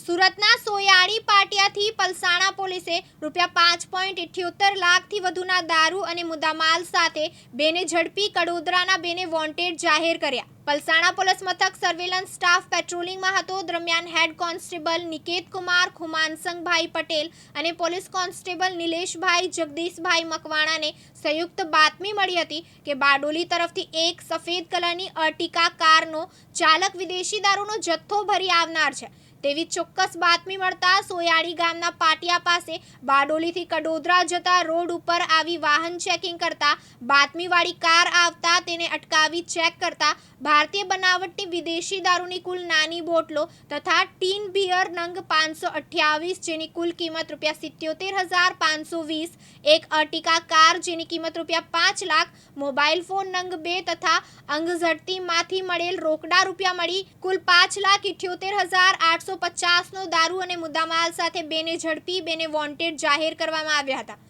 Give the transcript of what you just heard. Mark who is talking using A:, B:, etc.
A: સુરતના સોયાળી પાટિયાથી પલસાણા પોલીસે રૂપિયા પાંચ પોઈન્ટ ઇઠ્યોતેર લાખથી વધુના દારૂ અને મુદ્દામાલ સાથે બેને ઝડપી કડોદરાના બેને વોન્ટેડ જાહેર કર્યા. પલસાણા પોલીસ મથક સર્વેલન્સ સ્ટાફ પેટ્રોલિંગમાં હતો. દરમિયાન હેડ કોન્સ્ટેબલ નિકેત કુમાર, ખુમાનસંગભાઈ પટેલ અને પોલીસ કોન્સ્ટેબલ નિલેશભાઈ, જગદીશભાઈ મકવાણાને સંયુક્ત બાતમી મળી હતી કે બારડોલી તરફથી એક સફેદ કલરની અર્ટિકા કારનો ચાલક વિદેશી દારૂનો જથ્થો ભરી આવનાર છે. તેવી ચોક્કસ બાતમી મળતા સોયાળી ગામના પાટિયા પાસે બારડોલીથી કડોદરા જતા રોડ ઉપર આવી વાહન ચેકિંગ કરતા બાતમીવાળી કાર આવતા તેને અટકાવી ચેક કરતા ભારતીય બનાવટની વિદેશી દારૂની કુલ નાની બોટલો તથા ટીન બિયર નંગ પાંચસો અઠ્યાવીસ જેની કુલ કિંમત રૂપિયા સિત્યોતેર હજાર પાંચસો વીસ, એક અર્ટિકા કાર જેની કિંમત રૂપિયા પાંચ લાખ, મોબાઈલ ફોન નંગ બે તથા અંગઝડતીમાંથી મળેલ રોકડા રૂપિયા મળી કુલ પાંચ લાખ ઇઠ્યોતેર હજાર આઠસો પચાસનો દારૂ અને મુદ્દામાલ સાથે બેને ઝડપી બેને વોન્ટેડ જાહેર કરવામાં આવ્યા હતા.